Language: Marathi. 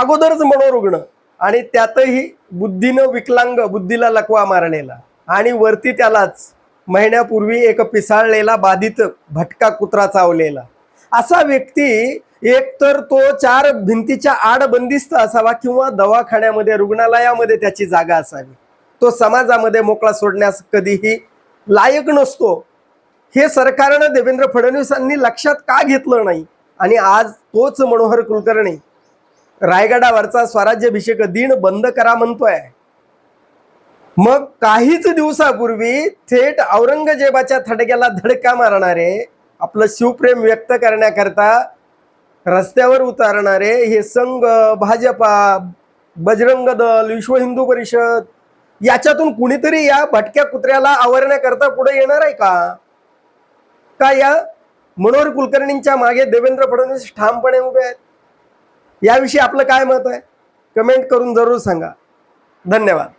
अगोदरच मनोरुग्ण. आणि त्यातही बुद्धीनं विकलांग बुद्धीला लकवा मारलेला. आणि वरती त्यालाच महिन्यापूर्वी एक पिसाळलेला बाधित भटका कुत्रा चावलेला. असा व्यक्ती एकतर तो चार भिंतीच्या आड बंदिस्त असावा किंवा दवाखान्यामध्ये रुग्णालयामध्ये त्याची जागा असावी. तो समाजामध्ये मोकळा सोडण्यास कधीही लायक नसतो. हे सरकारनं देवेंद्र फडणवीसांनी लक्षात का घेतलं नाही? आणि आज तोच मनोहर कुलकर्णी रायगडावरचा स्वराज्याभिषेक दिन बंद करा म्हणतोय. मग काहीच दिवसापूर्वी थेट औरंगजेबाच्या थडग्याला धडका मारणारे आपलं शिवप्रेम व्यक्त करण्याकरता रस्त्यावर उतारणारे हे संघ भाजपा बजरंग दल विश्व हिंदू परिषद याच्यातून कुणीतरी या भटक्या कुत्र्याला आवरण्याकरता पुढे येणार आहे का? का या मनोहर कुलकर्णींच्या मागे देवेंद्र फडणवीस ठामपणे उभे आहेत? याविषयी आपलं काय मत आहे? कमेंट करून जरूर सांगा. धन्यवाद.